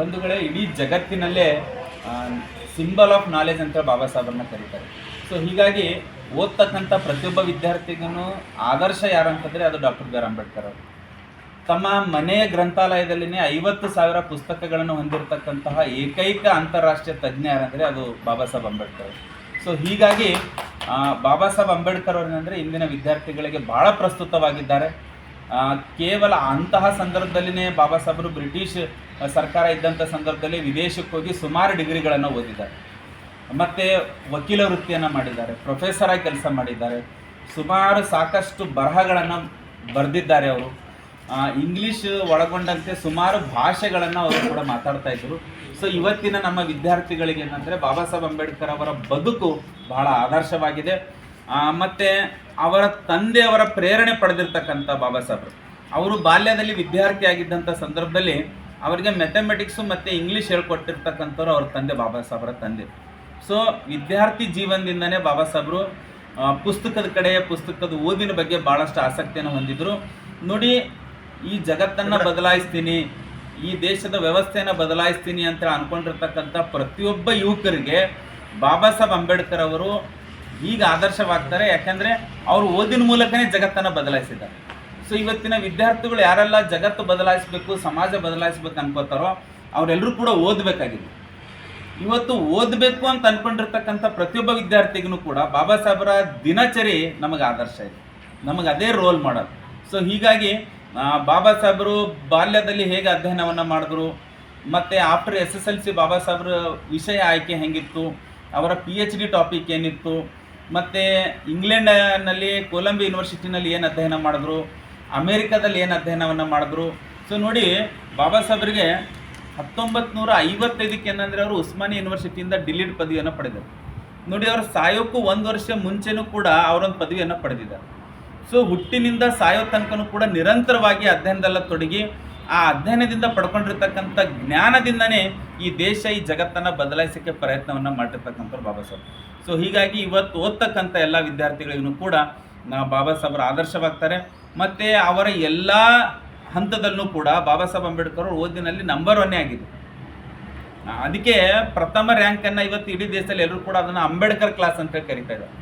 ಬಂಧುಗಳೇ, ಇಡೀ ಜಗತ್ತಿನಲ್ಲೇ ಸಿಂಬಲ್ ಆಫ್ ನಾಲೆಜ್ ಅಂತ ಬಾಬಾ ಸಾಹೇಬರನ್ನ ಕರೀತಾರೆ. ಸೊ ಹೀಗಾಗಿ ಓದ್ತಕ್ಕಂಥ ಪ್ರತಿಯೊಬ್ಬ ವಿದ್ಯಾರ್ಥಿಗೂ ಆದರ್ಶ ಯಾರಂತಂದರೆ ಅದು ಡಾಕ್ಟರ್ ಬಿ ಅಂಬೇಡ್ಕರ್ ಅವರು. ತಮ್ಮ ಮನೆಯ ಗ್ರಂಥಾಲಯದಲ್ಲಿನೇ ಐವತ್ತು ಸಾವಿರ ಪುಸ್ತಕಗಳನ್ನು ಹೊಂದಿರತಕ್ಕಂತಹ ಏಕೈಕ ಅಂತಾರಾಷ್ಟ್ರೀಯ ತಜ್ಞ ಯಾರಂದರೆ ಅದು ಬಾಬಾ ಸಾಹೇಬ್ ಅಂಬೇಡ್ಕರ್ ಅವರು. ಸೊ ಹೀಗಾಗಿ ಬಾಬಾ ಸಾಹೇಬ್ ಅಂಬೇಡ್ಕರ್ ಅವರೇನೆಂದರೆ ಇಂದಿನ ವಿದ್ಯಾರ್ಥಿಗಳಿಗೆ ಭಾಳ ಪ್ರಸ್ತುತವಾಗಿದ್ದಾರೆ. ಕೇವಲ ಅಂತಹ ಸಂದರ್ಭದಲ್ಲಿನೇ ಬಾಬಾ ಸಾಹೇಬರು ಬ್ರಿಟಿಷ್ ಸರ್ಕಾರ ಇದ್ದಂಥ ಸಂದರ್ಭದಲ್ಲಿ ವಿದೇಶಕ್ಕೆ ಹೋಗಿ ಸುಮಾರು ಡಿಗ್ರಿಗಳನ್ನು ಓದಿದ್ದಾರೆ. ಮತ್ತು ವಕೀಲ ವೃತ್ತಿಯನ್ನು ಮಾಡಿದ್ದಾರೆ, ಪ್ರೊಫೆಸರ್ ಆಗಿ ಕೆಲಸ ಮಾಡಿದ್ದಾರೆ. ಸುಮಾರು ಸಾಕಷ್ಟು ಬರಹಗಳನ್ನು ಬರೆದಿದ್ದಾರೆ ಅವರು. ಇಂಗ್ಲೀಷ್ ಒಳಗೊಂಡಂತೆ ಸುಮಾರು ಭಾಷೆಗಳನ್ನು ಅವರು ಕೂಡ ಮಾತಾಡ್ತಾ ಇದ್ದರು. ಸೊ, ಇವತ್ತಿನ ನಮ್ಮ ವಿದ್ಯಾರ್ಥಿಗಳಿಗೆ ಏನಂದರೆ ಬಾಬಾ ಸಾಹೇಬ್ ಅಂಬೇಡ್ಕರ್ ಅವರ ಬದುಕು ಬಹಳ ಆದರ್ಶವಾಗಿದೆ. ಮತ್ತೆ ಅವರ ತಂದೆಯವರ ಪ್ರೇರಣೆ ಪಡೆದಿರ್ತಕ್ಕಂಥ ಬಾಬಾ ಸಾಹೇಬರು. ಅವರು ಬಾಲ್ಯದಲ್ಲಿ ವಿದ್ಯಾರ್ಥಿ ಆಗಿದ್ದಂಥ ಸಂದರ್ಭದಲ್ಲಿ ಅವರಿಗೆ ಮ್ಯಾಥಮೆಟಿಕ್ಸು ಮತ್ತು ಇಂಗ್ಲೀಷ್ ಹೇಳ್ಕೊಟ್ಟಿರ್ತಕ್ಕಂಥವ್ರು ಅವ್ರ ತಂದೆ ಬಾಬಾ ಸಾಹೇಬರ ತಂದೆ. ಸೊ ವಿದ್ಯಾರ್ಥಿ ಜೀವನದಿಂದನೇ ಬಾಬಾ ಸಾಹೇಬರು ಪುಸ್ತಕದ ಕಡೆ ಪುಸ್ತಕದ ಓದಿನ ಬಗ್ಗೆ ಭಾಳಷ್ಟು ಆಸಕ್ತಿಯನ್ನು ಹೊಂದಿದ್ರು. ನೋಡಿ, ಈ ಜಗತ್ತನ್ನು ಬದಲಾಯಿಸ್ತೀನಿ, ಈ ದೇಶದ ವ್ಯವಸ್ಥೆಯನ್ನು ಬದಲಾಯಿಸ್ತೀನಿ ಅಂತ ಅಂದ್ಕೊಂಡಿರ್ತಕ್ಕಂಥ ಪ್ರತಿಯೊಬ್ಬ ಯುವಕರಿಗೆ ಬಾಬಾ ಸಾಹೇಬ್ ಅಂಬೇಡ್ಕರ್ ಅವರು ಈಗ ಆದರ್ಶವಾಗ್ತಾರೆ. ಯಾಕಂದರೆ ಅವರು ಓದಿನ ಮೂಲಕನೇ ಜಗತ್ತನ್ನು ಬದಲಾಯಿಸಿದ್ದಾರೆ. ಸೊ ಇವತ್ತಿನ ವಿದ್ಯಾರ್ಥಿಗಳು ಯಾರೆಲ್ಲ ಜಗತ್ತು ಬದಲಾಯಿಸಬೇಕು, ಸಮಾಜ ಬದಲಾಯಿಸ್ಬೇಕು ಅನ್ಕೋತಾರೋ ಅವರೆಲ್ಲರೂ ಕೂಡ ಓದಬೇಕಾಗಿದೆ. ಇವತ್ತು ಓದಬೇಕು ಅಂತ ಅನ್ಕೊಂಡಿರ್ತಕ್ಕಂಥ ಪ್ರತಿಯೊಬ್ಬ ವಿದ್ಯಾರ್ಥಿಗೂ ಕೂಡ ಬಾಬಾ ಸಾಹೇಬರ ದಿನಚರಿ ನಮಗೆ ಆದರ್ಶ ಇದೆ. ನಮಗೆ ಅದೇ ರೋಲ್ ಮಾಡೋದು ಸೊ ಹೀಗಾಗಿ ಬಾಬಾ ಸಾಹೇಬರು ಬಾಲ್ಯದಲ್ಲಿ ಹೇಗೆ ಅಧ್ಯಯನವನ್ನು ಮಾಡಿದ್ರು, ಮತ್ತು after S S L C ಬಾಬಾ ಸಾಹೇಬ್ರ ವಿಷಯ ಆಯ್ಕೆ ಹೆಂಗಿತ್ತು, ಅವರ ಪಿ ಎಚ್ ಡಿ ಟಾಪಿಕ್ ಏನಿತ್ತು ಮತ್ತು ಇಂಗ್ಲೆಂಡ್ನಲ್ಲಿ ಕೊಲಂಬಿ ಯೂನಿವರ್ಸಿಟಿನಲ್ಲಿ ಏನು ಅಧ್ಯಯನ ಮಾಡಿದ್ರು? ಅಮೇರಿಕಾದಲ್ಲಿ ಏನು ಅಧ್ಯಯನವನ್ನು ಮಾಡಿದ್ರು? ಸೊ ನೋಡಿ, ಬಾಬಾ ಸಾಹೇಬ್ರಿಗೆ ಹತ್ತೊಂಬತ್ತು ನೂರ ಐವತ್ತೈದಕ್ಕೆ ಏನಂದರೆ ಅವರು ಉಸ್ಮಾನಿ ಯೂನಿವರ್ಸಿಟಿಯಿಂದ ಡಿಲೀಟ್ ಪದವಿಯನ್ನು ಪಡೆದರು. ನೋಡಿ, ಅವರು ಸಾಯೋಕ್ಕೂ ಒಂದು ವರ್ಷ ಮುಂಚೆನೂ ಕೂಡ ಅವರೊಂದು ಪದವಿಯನ್ನು ಪಡೆದಿದ್ದಾರೆ. ಸೊ ಹುಟ್ಟಿನಿಂದ ಸಾಯೋ ತನಕನೂ ಕೂಡ ನಿರಂತರವಾಗಿ ಅಧ್ಯಯನದಲ್ಲ ತೊಡಗಿ ಆ ಅಧ್ಯಯನದಿಂದ ಪಡ್ಕೊಂಡಿರ್ತಕ್ಕಂಥ ಜ್ಞಾನದಿಂದನೇ ಈ ದೇಶ, ಈ ಜಗತ್ತನ್ನು ಬದಲಾಯಿಸೋಕ್ಕೆ ಪ್ರಯತ್ನವನ್ನು ಮಾಡಿರ್ತಕ್ಕಂಥವ್ರು ಬಾಬಾ ಸಾಹೇಬ್. ಸೊ ಹೀಗಾಗಿ ಇವತ್ತು ಓದ್ತಕ್ಕಂಥ ಎಲ್ಲ ವಿದ್ಯಾರ್ಥಿಗಳಿಗೂ ಕೂಡ ನಾ ಬಾಬಾ ಸಾಹೇಬ್ರ ಆದರ್ಶವಾಗ್ತಾರೆ. ಮತ್ತು ಅವರ ಎಲ್ಲ ಹಂತದಲ್ಲೂ ಕೂಡ ಬಾಬಾ ಸಾಹೇಬ್ ಅಂಬೇಡ್ಕರ್ ಓದಿನಲ್ಲಿ ನಂಬರ್ ಒನ್ನೇ ಆಗಿದೆ ಅದಕ್ಕೆ ಪ್ರಥಮ ರ್ಯಾಂಕನ್ನು ಇವತ್ತು ಇಡೀ ದೇಶದಲ್ಲಿ ಎಲ್ಲರೂ ಕೂಡ ಅದನ್ನು ಅಂಬೇಡ್ಕರ್ ಕ್ಲಾಸ್ ಅಂತ ಕರಿತಾ ಇದ್ದಾರೆ.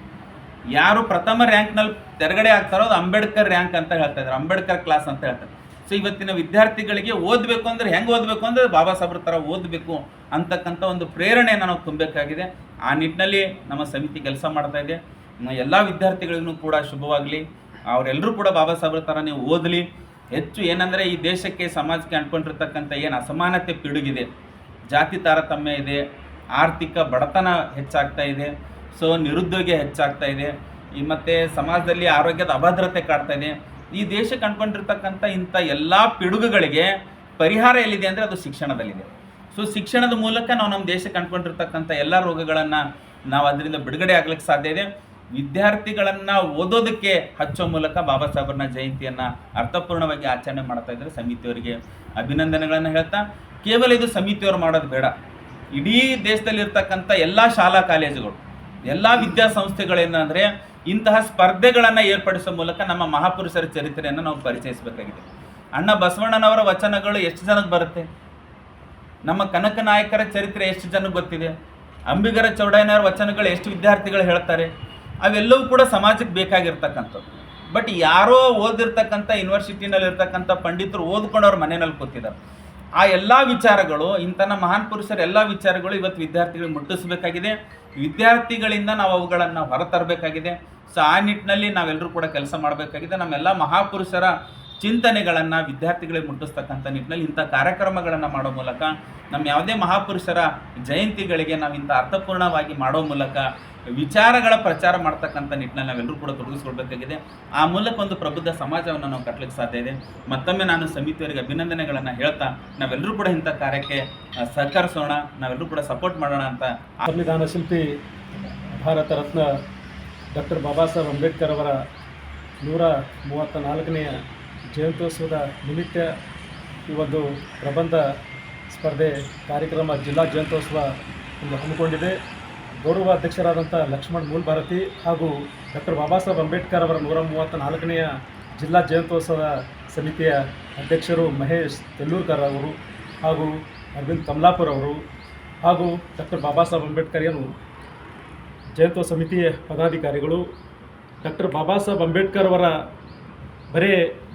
ಯಾರು ಪ್ರಥಮ ರ್ಯಾಂಕ್ನಲ್ಲಿ ತೆರಗಡೆ ಆಗ್ತಾರೋ ಅದು ಅಂಬೇಡ್ಕರ್ ರ್ಯಾಂಕ್ ಅಂತ ಹೇಳ್ತಾ ಇದ್ದಾರೆ, ಅಂಬೇಡ್ಕರ್ ಕ್ಲಾಸ್ ಅಂತ ಹೇಳ್ತಾರೆ. ಸೊ ಇವತ್ತಿನ ವಿದ್ಯಾರ್ಥಿಗಳಿಗೆ ಓದಬೇಕು ಅಂದ್ರೆ ಹೆಂಗೆ ಓದಬೇಕು ಅಂದರೆ ಬಾಬಾ ಸಾಹೇಬ್ರ ಥರ ಓದಬೇಕು ಅಂತಕ್ಕಂಥ ಒಂದು ಪ್ರೇರಣೆಯನ್ನು ನಾವು ತುಂಬಬೇಕಾಗಿದೆ. ಆ ನಿಟ್ಟಿನಲ್ಲಿ ನಮ್ಮ ಸಮಿತಿ ಕೆಲಸ ಮಾಡ್ತಾ ಇದೆ. ಎಲ್ಲ ವಿದ್ಯಾರ್ಥಿಗಳಿಗೂ ಕೂಡ ಶುಭವಾಗಲಿ. ಅವರೆಲ್ಲರೂ ಕೂಡ ಬಾಬಾ ಸಾಹೇಬ್ರ ಥರ ನೀವು ಓದಲಿ. ಹೆಚ್ಚು ಏನಂದರೆ ಈ ದೇಶಕ್ಕೆ, ಸಮಾಜಕ್ಕೆ ಅಂಟ್ಕೊಂಡಿರ್ತಕ್ಕಂಥ ಏನು ಅಸಮಾನತೆ ಪಿಡುಗಿದೆ. ಜಾತಿ ತಾರತಮ್ಯ ಇದೆ. ಆರ್ಥಿಕ ಬಡತನ ಹೆಚ್ಚಾಗ್ತಾ ಇದೆ. ಸೊ ನಿರುದ್ಯೋಗ ಹೆಚ್ಚಾಗ್ತಾ ಇದೆ. ಈ ಮತ್ತು ಸಮಾಜದಲ್ಲಿ ಆರೋಗ್ಯದ ಅಭದ್ರತೆ ಕಾಡ್ತಾ ಇದೆ. ಈ ದೇಶ ಕಂಡ್ಕೊಂಡಿರ್ತಕ್ಕಂಥ ಇಂಥ ಎಲ್ಲ ಪಿಡುಗುಗಳಿಗೆ ಪರಿಹಾರ ಎಲ್ಲಿದೆ ಅಂದರೆ ಅದು ಶಿಕ್ಷಣದಲ್ಲಿದೆ. ಸೊ ಶಿಕ್ಷಣದ ಮೂಲಕ ನಾವು ನಮ್ಮ ದೇಶ ಕಂಡುಕೊಂಡಿರ್ತಕ್ಕಂಥ ಎಲ್ಲ ರೋಗಗಳನ್ನು ನಾವು ಅದರಿಂದ ಬಿಡುಗಡೆ ಆಗ್ಲಿಕ್ಕೆ ಸಾಧ್ಯ ಇದೆ. ವಿದ್ಯಾರ್ಥಿಗಳನ್ನು ಓದೋದಕ್ಕೆ ಹಚ್ಚೋ ಮೂಲಕ ಬಾಬಾ ಸಾಹೇಬ್ರನ್ನ ಜಯಂತಿಯನ್ನು ಅರ್ಥಪೂರ್ಣವಾಗಿ ಆಚರಣೆ ಮಾಡ್ತಾ ಇದ್ದರೆ ಸಮಿತಿಯವರಿಗೆ. ಅಭಿನಂದನೆಗಳನ್ನು ಹೇಳ್ತಾ, ಕೇವಲ ಇದು ಸಮಿತಿಯವರು ಮಾಡೋದು ಬೇಡ. ಇಡೀ ದೇಶದಲ್ಲಿರ್ತಕ್ಕಂಥ ಎಲ್ಲ ಶಾಲಾ ಕಾಲೇಜುಗಳು, ಎಲ್ಲ ವಿದ್ಯಾಸಂಸ್ಥೆಗಳೇನಂದರೆ ಇಂತಹ ಸ್ಪರ್ಧೆಗಳನ್ನು ಏರ್ಪಡಿಸುವ ಮೂಲಕ ನಮ್ಮ ಮಹಾಪುರುಷರ ಚರಿತ್ರೆಯನ್ನು ನಾವು ಪರಿಚಯಿಸಬೇಕಾಗಿದೆ. ಅಣ್ಣ ಬಸವಣ್ಣನವರ ವಚನಗಳು ಎಷ್ಟು ಜನಕ್ಕೆ ಬರುತ್ತೆ? ನಮ್ಮ ಕನಕ ನಾಯಕರ ಚರಿತ್ರೆ ಎಷ್ಟು ಜನಕ್ಕೆ ಗೊತ್ತಿದೆ? ಅಂಬಿಗರ ಚೌಡಯ್ಯನವರ ವಚನಗಳು ಎಷ್ಟು ವಿದ್ಯಾರ್ಥಿಗಳು ಹೇಳ್ತಾರೆ? ಅವೆಲ್ಲವೂ ಕೂಡ ಸಮಾಜಕ್ಕೆ ಬೇಕಾಗಿರ್ತಕ್ಕಂಥದ್ದು. ಬಟ್ ಯಾರೋ ಓದಿರ್ತಕ್ಕಂಥ ಯೂನಿವರ್ಸಿಟಿನಲ್ಲಿರ್ತಕ್ಕಂಥ ಪಂಡಿತರು ಓದ್ಕೊಂಡು ಅವ್ರ ಮನೆಯಲ್ಲಿ ಕೂತಿದ್ದಾರೆ. ಆ ಎಲ್ಲ ವಿಚಾರಗಳು, ಇಂಥ ಮಹಾನ್ ಪುರುಷರ ಎಲ್ಲ ವಿಚಾರಗಳು ಇವತ್ತು ವಿದ್ಯಾರ್ಥಿಗಳಿಗೆ ಮುಟ್ಟಿಸಬೇಕಾಗಿದೆ. ವಿದ್ಯಾರ್ಥಿಗಳಿಂದ ನಾವು ಅವುಗಳನ್ನು ಹೊರತರಬೇಕಾಗಿದೆ. ಸೊ ಆ ನಿಟ್ಟಿನಲ್ಲಿ ನಾವೆಲ್ಲರೂ ಕೂಡ ಕೆಲಸ ಮಾಡಬೇಕಾಗಿದೆ. ನಮ್ಮೆಲ್ಲ ಮಹಾಪುರುಷರ ಚಿಂತನೆಗಳನ್ನು ವಿದ್ಯಾರ್ಥಿಗಳಿಗೆ ಮುಟ್ಟಿಸ್ತಕ್ಕಂಥ ನಿಟ್ಟಿನಲ್ಲಿ ಇಂಥ ಕಾರ್ಯಕ್ರಮಗಳನ್ನು ಮಾಡೋ ಮೂಲಕ ನಮ್ಮ ಯಾವುದೇ ಮಹಾಪುರುಷರ ಜಯಂತಿಗಳಿಗೆ ನಾವು ಇಂಥ ಅರ್ಥಪೂರ್ಣವಾಗಿ ಮಾಡೋ ಮೂಲಕ ವಿಚಾರಗಳ ಪ್ರಚಾರ ಮಾಡ್ತಕ್ಕಂಥ ನಿಟ್ಟಿನಲ್ಲಿ ನಾವೆಲ್ಲರೂ ಕೂಡ ತೊಡಗಿಸ್ಕೊಳ್ಬೇಕಾಗಿದೆ. ಆ ಮೂಲಕ ಒಂದು ಪ್ರಬುದ್ಧ ಸಮಾಜವನ್ನು ನಾವು ಕಟ್ಟಲಿಕ್ಕೆ ಸಾಧ್ಯ ಇದೆ. ಮತ್ತೊಮ್ಮೆ ನಾನು ಸಮಿತಿಯವರಿಗೆ ಅಭಿನಂದನೆಗಳನ್ನು ಹೇಳ್ತಾ, ನಾವೆಲ್ಲರೂ ಕೂಡ ಇಂಥ ಕಾರ್ಯಕ್ಕೆ ಸಹಕರಿಸೋಣ, ನಾವೆಲ್ಲರೂ ಕೂಡ ಸಪೋರ್ಟ್ ಮಾಡೋಣ ಅಂತ ಸಂವಿಧಾನ ಶಿಲ್ಪಿ ಭಾರತ ರತ್ನ ಡಾಕ್ಟರ್ ಬಾಬಾ ಸಾಹೇಬ್ ಅಂಬೇಡ್ಕರ್ ಅವರ ನೂರ ಮೂವತ್ತ ನಾಲ್ಕನೆಯ ಜಯಂತ್ಯೋತ್ಸವದ ನಿಮಿತ್ತ ಈ ಒಂದು ಪ್ರಬಂಧ ಸ್ಪರ್ಧೆ ಕಾರ್ಯಕ್ರಮ ಜಿಲ್ಲಾ ಜಯಂತ್ಯೋತ್ಸವ ಒಂದು ಹಮ್ಮಿಕೊಂಡಿದೆ. ಗೌರವ ಅಧ್ಯಕ್ಷರಾದಂಥ ಲಕ್ಷ್ಮಣ್ ಮೂಲ್ಭಾರತಿ ಹಾಗೂ ಡಾಕ್ಟರ್ ಬಾಬಾ ಸಾಹೇಬ್ ಅಂಬೇಡ್ಕರ್ ಅವರ ನೂರ ಮೂವತ್ತ ನಾಲ್ಕನೆಯ ಜಿಲ್ಲಾ ಜಯಂತ್ಯೋತ್ಸವ ಸಮಿತಿಯ ಅಧ್ಯಕ್ಷರು ಮಹೇಶ್ ತೆಲ್ಲೂರ್ಕರ್ ಅವರು ಹಾಗೂ ಅರವಿಂದ್ ಕಮಲಾಪುರ್ ಅವರು ಹಾಗೂ ಡಾಕ್ಟರ್ ಬಾಬಾ ಸಾಹೇಬ್ ಅಂಬೇಡ್ಕರ್ಯನು ಜಯಂತ್ವ ಸಮಿತಿಯ ಪದಾಧಿಕಾರಿಗಳು. ಡಾಕ್ಟರ್ ಬಾಬಾ ಸಾಹೇಬ್ ಅಂಬೇಡ್ಕರ್ ಅವರ ಬರೀ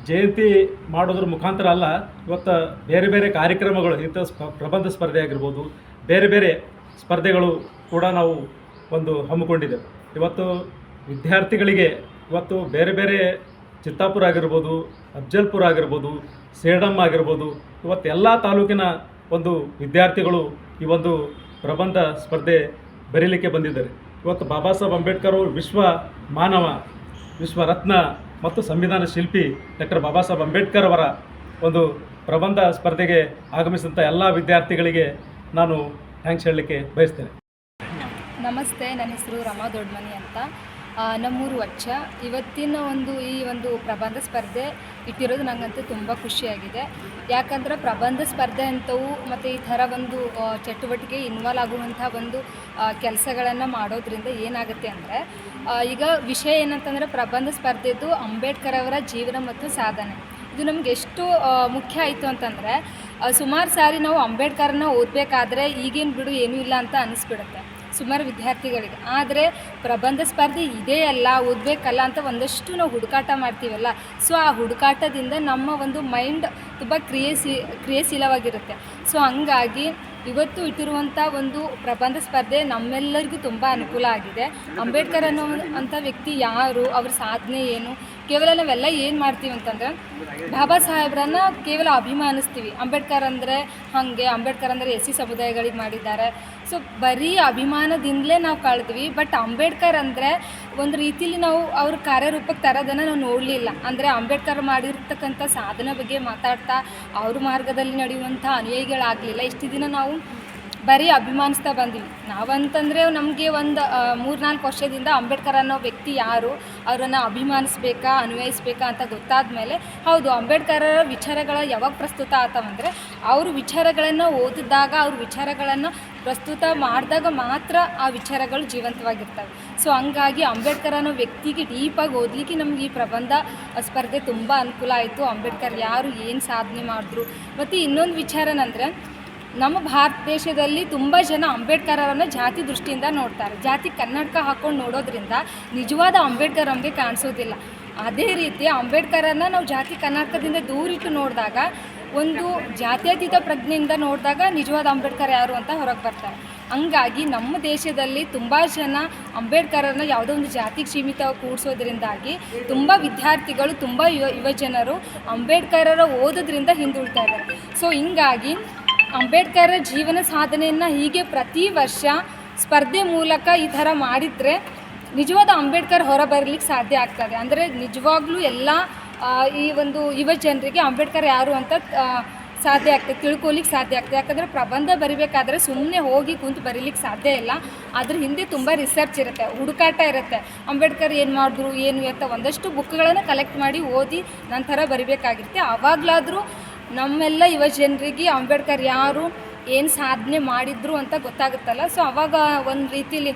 ಜಯಂತಿ ಮಾಡೋದ್ರ ಮುಖಾಂತರ ಅಲ್ಲ, ಇವತ್ತು ಬೇರೆ ಬೇರೆ ಕಾರ್ಯಕ್ರಮಗಳು, ಇಂಥ ಸ್ಪ, ಪ್ರಬಂಧ ಸ್ಪರ್ಧೆ ಆಗಿರ್ಬೋದು ಬೇರೆ ಬೇರೆ ಸ್ಪರ್ಧೆಗಳು ಕೂಡ ನಾವು ಒಂದು ಹಮ್ಮಿಕೊಂಡಿದ್ದೇವೆ ಇವತ್ತು ವಿದ್ಯಾರ್ಥಿಗಳಿಗೆ ಇವತ್ತು ಬೇರೆ ಬೇರೆ ಚಿತ್ತಾಪುರ ಆಗಿರ್ಬೋದು, ಅಫ್ಜಲ್ಪುರ ಆಗಿರ್ಬೋದು ಸೇಡಮ್ ಆಗಿರ್ಬೋದು ಇವತ್ತೆಲ್ಲ ತಾಲೂಕಿನ ಒಂದು ವಿದ್ಯಾರ್ಥಿಗಳು ಈ ಒಂದು ಪ್ರಬಂಧ ಸ್ಪರ್ಧೆ ಬರೀಲಿಕ್ಕೆ ಬಂದಿದ್ದಾರೆ. ಇವತ್ತು ಬಾಬಾ ಸಾಹೇಬ್ ಅಂಬೇಡ್ಕರ್ ಅವರು ವಿಶ್ವ ಮಾನವ, ವಿಶ್ವ ರತ್ನ ಮತ್ತು ಸಂವಿಧಾನ ಶಿಲ್ಪಿ ಡಾಕ್ಟರ್ ಬಾಬಾ ಸಾಹೇಬ್ ಅಂಬೇಡ್ಕರ್ ಅವರ ಒಂದು ಪ್ರಬಂಧ ಸ್ಪರ್ಧೆಗೆ ಆಗಮಿಸಿದಂಥ ಎಲ್ಲ ವಿದ್ಯಾರ್ಥಿಗಳಿಗೆ ನಾನು ಥ್ಯಾಂಕ್ಸ್ ಹೇಳಲಿಕ್ಕೆ ಬಯಸ್ತೇನೆ. ನಮಸ್ತೆ, ನನ್ನ ಹೆಸರು ರಮಾ ದೊಡ್ಮನಿ ಅಂತ. ನಮ್ಮೂರು ವಚ್ಚ. ಇವತ್ತಿನ ಒಂದು ಈ ಒಂದು ಪ್ರಬಂಧ ಸ್ಪರ್ಧೆ ಇಟ್ಟಿರೋದು ನನಗಂತೂ ತುಂಬ ಖುಷಿಯಾಗಿದೆ. ಯಾಕಂದರೆ ಪ್ರಬಂಧ ಸ್ಪರ್ಧೆ ಅಂತವು ಮತ್ತು ಈ ಥರ ಒಂದು ಚಟುವಟಿಕೆ ಇನ್ವಾಲ್ವ್ ಆಗುವಂಥ ಒಂದು ಕೆಲಸಗಳನ್ನು ಮಾಡೋದ್ರಿಂದ ಏನಾಗುತ್ತೆ ಅಂದರೆ ಈಗ ವಿಷಯ ಏನಂತಂದರೆ ಪ್ರಬಂಧ ಸ್ಪರ್ಧೆದು ಅಂಬೇಡ್ಕರ್ ಅವರ ಜೀವನ ಮತ್ತು ಸಾಧನೆ. ಇದು ನಮ್ಗೆ ಎಷ್ಟು ಮುಖ್ಯ ಆಯಿತು ಅಂತಂದರೆ ಸುಮಾರು ಸಾರಿ ನಾವು ಅಂಬೇಡ್ಕರ್ನ ಓದಬೇಕಾದ್ರೆ ಈಗೇನು ಬಿಡು, ಏನೂ ಇಲ್ಲ ಅಂತ ಅನಿಸ್ಬಿಡುತ್ತೆ. ಸುಮಾರು ವಿದ್ಯಾರ್ಥಿಗಳಿಗೆ. ಆದರೆ ಪ್ರಬಂಧ ಸ್ಪರ್ಧೆ ಇದೇ ಅಲ್ಲ, ಓದಬೇಕಲ್ಲ ಅಂತ ಒಂದಷ್ಟು ನಾವು ಹುಡುಕಾಟ ಮಾಡ್ತೀವಲ್ಲ. ಸೊ ಆ ಹುಡುಕಾಟದಿಂದ ನಮ್ಮ ಒಂದು ಮೈಂಡ್ ತುಂಬ ಕ್ರಿಯೇಸಿ, ಕ್ರಿಯಾಶೀಲವಾಗಿರುತ್ತೆ. ಸೊ ಹಂಗಾಗಿ ಇವತ್ತು ಇಟ್ಟಿರುವಂಥ ಒಂದು ಪ್ರಬಂಧ ಸ್ಪರ್ಧೆ ನಮ್ಮೆಲ್ಲರಿಗೂ ತುಂಬ ಅನುಕೂಲ ಆಗಿದೆ. ಅಂಬೇಡ್ಕರ್ ಅನ್ನೋ ಅಂಥ ವ್ಯಕ್ತಿ ಯಾರು? ಅವ್ರ ಸಾಧನೆ ಏನು? ಕೇವಲ ನಾವೆಲ್ಲ ಏನು ಮಾಡ್ತೀವಿ ಅಂತಂದ್ರೆ, ಬಾಬಾ ಸಾಹೇಬ್ರನ್ನ ಕೇವಲ ಅಭಿಮಾನಿಸ್ತೀವಿ. ಅಂಬೇಡ್ಕರ್ ಅಂದರೆ ಹಾಗೆ, ಅಂಬೇಡ್ಕರ್ ಅಂದರೆ ಎಸ್ ಸಿ ಸಮುದಾಯಗಳಿಗೆ ಮಾಡಿದ್ದಾರೆ. ಸೊ ಬರೀ ಅಭಿಮಾನದಿಂದಲೇ ನಾವು ಕಳೆದ್ವಿ ಬಟ್ ಅಂಬೇಡ್ಕರ್ ಅಂದರೆ ಒಂದು ರೀತಿಲಿ ನಾವು ಅವ್ರ ಕಾರ್ಯರೂಪಕ್ಕೆ ತರೋದನ್ನು ನಾವು ನೋಡಲಿಲ್ಲ. ಅಂದರೆ ಅಂಬೇಡ್ಕರ್ ಮಾಡಿರ್ತಕ್ಕಂಥ ಸಾಧನೆ ಬಗ್ಗೆ ಮಾತಾಡ್ತಾ, ಅವ್ರ ಮಾರ್ಗದಲ್ಲಿ ನಡೆಯುವಂಥ ಅನುಯಾಯಿಗಳಾಗಲಿಲ್ಲ. ಇಷ್ಟು ದಿನ ನಾವು ಬರೀ ಅಭಿಮಾನಿಸ್ತಾ ಬಂದ್ವಿ. ನಾವಂತಂದರೆ ನಮಗೆ ಒಂದು ಮೂರ್ನಾಲ್ಕು ವರ್ಷದಿಂದ ಅಂಬೇಡ್ಕರ್ ಅನ್ನೋ ವ್ಯಕ್ತಿ ಯಾರು? ಅವರನ್ನು ಅಭಿಮಾನಿಸ್ಬೇಕಾ, ಅನ್ವಯಿಸ್ಬೇಕಾ ಅಂತ ಗೊತ್ತಾದ ಮೇಲೆ ಹೌದು ಅಂಬೇಡ್ಕರರ ವಿಚಾರಗಳ ಯಾವಾಗ ಪ್ರಸ್ತುತ ಆತವಂದರೆ ಅವ್ರ ವಿಚಾರಗಳನ್ನು ಓದಿದಾಗ, ಅವ್ರ ವಿಚಾರಗಳನ್ನು ಪ್ರಸ್ತುತ ಮಾಡಿದಾಗ ಮಾತ್ರ ಆ ವಿಚಾರಗಳು ಜೀವಂತವಾಗಿರ್ತವೆ. ಸೊ, ಹಂಗಾಗಿ ಅಂಬೇಡ್ಕರ್ ಅನ್ನೋ ವ್ಯಕ್ತಿಗೆ ಡೀಪಾಗಿ ಓದಲಿಕ್ಕೆ ನಮ್ಗೆ ಈ ಪ್ರಬಂಧ ಸ್ಪರ್ಧೆ ತುಂಬ ಅನುಕೂಲ ಆಯಿತು. ಅಂಬೇಡ್ಕರ್ ಯಾರು, ಏನು ಸಾಧನೆ ಮಾಡಿದ್ರು? ಮತ್ತು ಇನ್ನೊಂದು ವಿಚಾರನಂದರೆ ನಮ್ಮ ಭಾರತ ದೇಶದಲ್ಲಿ ತುಂಬ ಜನ ಅಂಬೇಡ್ಕರರನ್ನು ಜಾತಿ ದೃಷ್ಟಿಯಿಂದ ನೋಡ್ತಾರೆ. ಜಾತಿ ಕನ್ನಡಕ ಹಾಕ್ಕೊಂಡು ನೋಡೋದ್ರಿಂದ ನಿಜವಾದ ಅಂಬೇಡ್ಕರ್ ನಮಗೆ ಕಾಣಿಸೋದಿಲ್ಲ. ಅದೇ ರೀತಿ ಅಂಬೇಡ್ಕರನ್ನು ನಾವು ಜಾತಿ ಕನ್ನಡಕದಿಂದ ದೂರಿಟ್ಟು ನೋಡಿದಾಗ, ಒಂದು ಜಾತ್ಯತೀತ ಪ್ರಜ್ಞೆಯಿಂದ ನೋಡಿದಾಗ ನಿಜವಾದ ಅಂಬೇಡ್ಕರ್ ಯಾರು ಅಂತ ಹೊರಗೆ ಬರ್ತಾರೆ. ಹಂಗಾಗಿ ನಮ್ಮ ದೇಶದಲ್ಲಿ ತುಂಬ ಜನ ಅಂಬೇಡ್ಕರನ್ನು ಯಾವುದೋ ಒಂದು ಜಾತಿಗೆ ಸೀಮಿತ ಕೂಡಿಸೋದ್ರಿಂದಾಗಿ ತುಂಬ ವಿದ್ಯಾರ್ಥಿಗಳು, ತುಂಬ ಯುವ, ಯುವಜನರು ಅಂಬೇಡ್ಕರರ ಓದೋದ್ರಿಂದ ಹಿಂದುಳ್ತಾ ಇದ್ದಾರೆ. ಸೊ ಹಿಂಗಾಗಿ ಅಂಬೇಡ್ಕರ್ ಜೀವನ ಸಾಧನೆಯನ್ನು ಹೀಗೆ ಪ್ರತಿ ವರ್ಷ ಸ್ಪರ್ಧೆ ಮೂಲಕ ಈ ಥರ ಮಾಡಿದರೆ ನಿಜವಾದ ಅಂಬೇಡ್ಕರ್ ಹೊರ ಬರಲಿಕ್ಕೆ ಸಾಧ್ಯ ಆಗ್ತದೆ. ಅಂದರೆ ನಿಜವಾಗ್ಲೂ ಎಲ್ಲ ಈ ಒಂದು ಯುವ ಜನರಿಗೆ ಅಂಬೇಡ್ಕರ್ ಯಾರು ಅಂತ ಸಾಧ್ಯ ಆಗ್ತದೆ, ತಿಳ್ಕೊಳ್ಲಿಕ್ಕೆ ಸಾಧ್ಯ ಆಗ್ತದೆ. ಯಾಕಂದರೆ ಪ್ರಬಂಧ ಬರಿಬೇಕಾದ್ರೆ ಸುಮ್ಮನೆ ಹೋಗಿ ಕುಂತು ಬರೀಲಿಕ್ಕೆ ಸಾಧ್ಯ ಇಲ್ಲ. ಅದ್ರ ಹಿಂದೆ ತುಂಬ ರಿಸರ್ಚ್ ಇರುತ್ತೆ, ಹುಡುಕಾಟ ಇರುತ್ತೆ. ಅಂಬೇಡ್ಕರ್ ಏನು ಮಾಡಿದ್ರು, ಏನು ಅಂತ ಒಂದಷ್ಟು ಬುಕ್ಗಳನ್ನು ಕಲೆಕ್ಟ್ ಮಾಡಿ ಓದಿ ನಂತರ ಬರಿಬೇಕಾಗಿರುತ್ತೆ. ಆವಾಗಲಾದರೂ ನಮ್ಮೆಲ್ಲ ಯುವ ಜನರಿಗೆ ಅಂಬೇಡ್ಕರ್ ಯಾರು ಏನು ಸಾಧನೆ ಮಾಡಿದ್ರು ಅಂತ ಗೊತ್ತಾಗುತ್ತಲ್ಲ. ಸೊ ಅವಾಗ ಒಂದು ರೀತಿಲಿ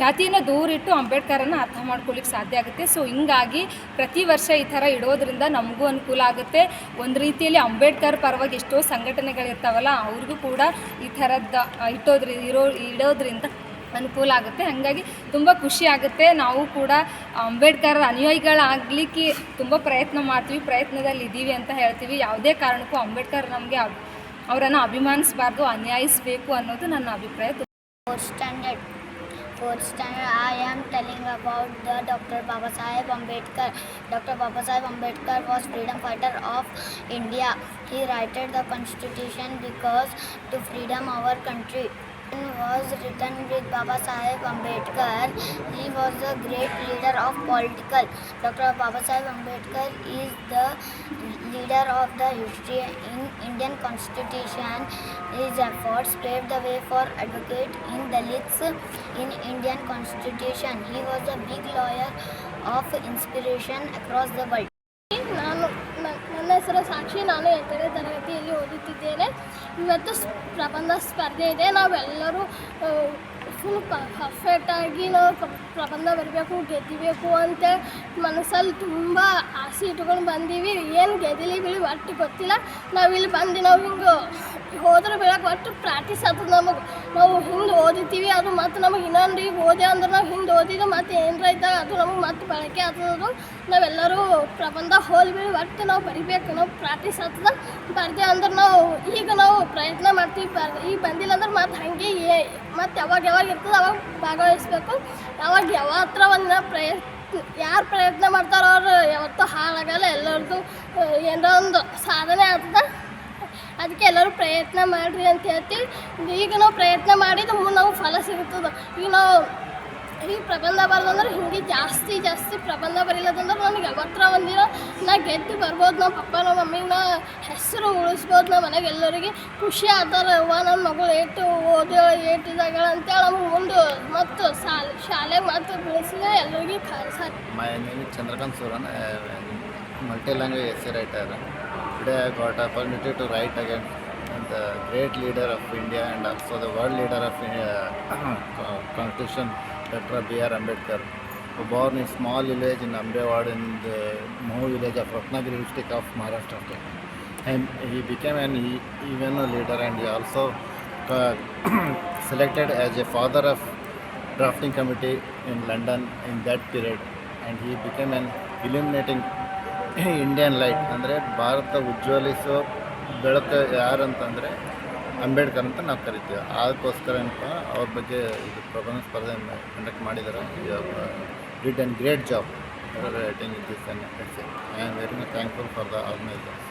ಜಾತಿನ ದೂರಿಟ್ಟು ಅಂಬೇಡ್ಕರನ್ನು ಅರ್ಥ ಮಾಡ್ಕೊಳ್ಳಿಕ್ಕೆ ಸಾಧ್ಯ ಆಗುತ್ತೆ. ಸೊ ಹಿಂಗಾಗಿ ಪ್ರತಿ ವರ್ಷ ಈ ಥರ ಇಡೋದ್ರಿಂದ ನಮಗೂ ಅನುಕೂಲ ಆಗುತ್ತೆ. ಒಂದು ರೀತಿಯಲ್ಲಿ ಅಂಬೇಡ್ಕರ್ ಪರವಾಗಿ ಎಷ್ಟೋ ಸಂಘಟನೆಗಳಿರ್ತಾವಲ್ಲ, ಅವ್ರಿಗೂ ಕೂಡ ಈ ಥರದ್ದು ಇಟ್ಟೋದ್ರಿ, ಇರೋ, ಇಡೋದ್ರಿಂದ ಅನುಕೂಲ ಆಗುತ್ತೆ. ಹಾಗಾಗಿ ತುಂಬ ಖುಷಿ ಆಗುತ್ತೆ. ನಾವು ಕೂಡ ಅಂಬೇಡ್ಕರ್ ಅನುಯಾಯಿಗಳಾಗಲಿಕ್ಕೆ ತುಂಬ ಪ್ರಯತ್ನ ಮಾಡ್ತೀವಿ ಪ್ರಯತ್ನದಲ್ಲಿ ಇದ್ದೀವಿ ಅಂತ ಹೇಳ್ತೀವಿ. ಯಾವುದೇ ಕಾರಣಕ್ಕೂ ಅಂಬೇಡ್ಕರ್ ನಮಗೆ ಅವರನ್ನು ಅಭಿಮಾನಿಸಬಾರ್ದು, ಅನ್ಯಾಯಿಸಬೇಕು ಅನ್ನೋದು ನನ್ನ ಅಭಿಪ್ರಾಯ. ತುಂಬ standard for standard I am telling about the doctor Babasaheb Ambedkar doctor Babasaheb Ambedkar was freedom fighter of India he writed the constitution because to freedom our country was written with baba saheb ambedkar he was a great leader of political dr baba saheb ambedkar is the leader of the history in indian constitution his efforts paved the way for advocate in Dalits in Indian constitution. He was a big lawyer of inspiration across the world. ನಾನು ನ- ನನ್ನ ಹೆಸರು ಸಾಕ್ಷಿ ನಾನು ಎಂಟನೇ ತರಗತಿಯಲ್ಲಿ ಓದುತ್ತಿದ್ದೇನೆ. ಇವತ್ತು ಪ್ರಬಂಧ ಸ್ಪರ್ಧೆ ಇದೆ. ನಾವೆಲ್ಲರೂ ಫುಲ್ ಪರ್ಫೆಕ್ಟಾಗಿ ನಾವು ಪ್ರಬಂಧ ಬರಬೇಕು, ಗೆದ್ದಿಬೇಕು ಅಂತ ಮನಸ್ಸಲ್ಲಿ ತುಂಬ ಆಸೆ ಇಟ್ಕೊಂಡು ಬಂದೀವಿ. ಏನು ಗೆದಿಲಿ ಬಿಳಿ ಒಟ್ಟು ಗೊತ್ತಿಲ್ಲ. ನಾವಿಲ್ಲಿ ಬಂದು ನಾವು ಹಿಂಗೆ ಹೋದ್ರೆ ಬೇಡ ಒಟ್ಟು ಪ್ರಾಕ್ಟೀಸ್ ಆಗ್ತದೆ ನಮಗೆ. ನಾವು ಹಿಂದೆ ಓದಿತೀವಿ, ಅದು ಮತ್ತು ನಮಗೆ ಇನ್ನೊಂದು ಈಗ ಓದೆ ಅಂದ್ರೆ ನಾವು ಹಿಂದೆ ಓದಿದ್ರೆ ಮತ್ತೆ ಏನರ ಇದ್ದಾಗ ಅದು ನಮಗೆ ಮತ್ತೆ ಬಳಕೆ ಆಗ್ತದೆ. ನಾವೆಲ್ಲರೂ ಪ್ರಬಂಧ ಹೋಲ್ಬಿಡಿ ಒಟ್ಟು ನಾವು ಬರಿಬೇಕು, ನಾವು ಪ್ರಾಕ್ಟೀಸ್ ಆಗ್ತದೆ. ಬರ್ದೇ ಅಂದ್ರೆ ನಾವು ಈಗ ನಾವು ಪ್ರಯತ್ನ ಮಾಡ್ತೀವಿ. ಬರ್, ಈಗ ಬಂದಿಲ್ಲ ಅಂದ್ರೆ ಮತ್ತೆ ಹಾಗೆ ಏ, ಮತ್ತು ಯಾವಾಗ ಯಾವಾಗ ಇರ್ತದೆ ಅವಾಗ ಭಾಗವಹಿಸ್ಬೇಕು. ಯಾವಾಗ ಯಾವತ್ರ ಒಂದು ಪ್ರಯತ್ನ, ಯಾರು ಪ್ರಯತ್ನ ಮಾಡ್ತಾರೋ ಅವ್ರು ಯಾವತ್ತೂ ಹಾಳಾಗಲ್ಲ ಎಲ್ಲರದ್ದು ಏನೋ ಒಂದು ಸಾಧನೆ ಆಗ್ತದೆ. ಅದಕ್ಕೆ ಎಲ್ಲರೂ ಪ್ರಯತ್ನ ಮಾಡಿರಿ ಅಂತ ಹೇಳ್ತೀವಿ. ಈಗ ನಾವು ಪ್ರಯತ್ನ ಮಾಡಿದ ಮುಂದೆ ನಾವು ಫಲ ಸಿಗುತ್ತದೆ. ಈಗ ನಾವು ಈಗ ಪ್ರಬಂಧ ಬರೋದಂದ್ರೆ ಹಿಂಗೆ ಜಾಸ್ತಿ ಜಾಸ್ತಿ ಪ್ರಬಂಧ ಬರೀಲದಂದ್ರೆ ನನಗೆ ಯಾವತ್ತರ ಒಂದಿನ ನಾ ಗೆದ್ದು ಬರ್ಬೋದು ನಮ್ಮ ಪಪ್ಪ ನಮ್ಮ ಮಮ್ಮಿಗೆ ನಾ ಹೆಸರು ಉಳಿಸ್ಬೋದು ನಮ್ಮ ಮನೆಗೆ ಎಲ್ಲರಿಗೆ ಖುಷಿ ಆಗ್ತಾರೆ ಅವ್ವ ನನ್ನ ಮಗಳು ಏಟು ಓದಿ ಏಟು ಇದಾಗಳ ಅಂತೇಳಿ ನಮ್ಗೆ ಮುಂದೆ ಮತ್ತು ಶಾಲೆ ಶಾಲೆಗೆ ಮತ್ತು ಬೆಳೆಸಿದ್ರೆ ಎಲ್ಲರಿಗೂ ಚಂದ್ರಕಾಂತ್ ಸೋರನ್ ಮಲ್ಟಿ ಲ್ಯಾಂಗ್ವೇಜ್ ಹೆಸರು Suran, Today I got opportunity to write against the great leader of India and also the world leader of India, Constitution, Dr. B.R. Ambedkar, who born in small village in Ambewad in the Mahu village of Ratnagiri district of Maharashtra. And he became an even leader and he also uh, selected as a father of drafting committee in London in that period and he became an illuminating Indian light ಅಂದರೆ ಭಾರತ ಉಜ್ವಲಿಸೋ ಬೆಳಕು ಯಾರಂತಂದರೆ ಅಂಬೇಡ್ಕರ್ ಅಂತ ನಾವು ಕರಿತೀವಿ. ಅದಕ್ಕೋಸ್ಕರ ಅಂತ ಅವ್ರ ಬಗ್ಗೆ ಇದು ಪ್ರಬಂಧ ಸ್ಪರ್ಧೆ ಕಂಡಕ್ಟ್ ಮಾಡಿದ್ದಾರೆ did and great job writing this I am very much thankful for the organisers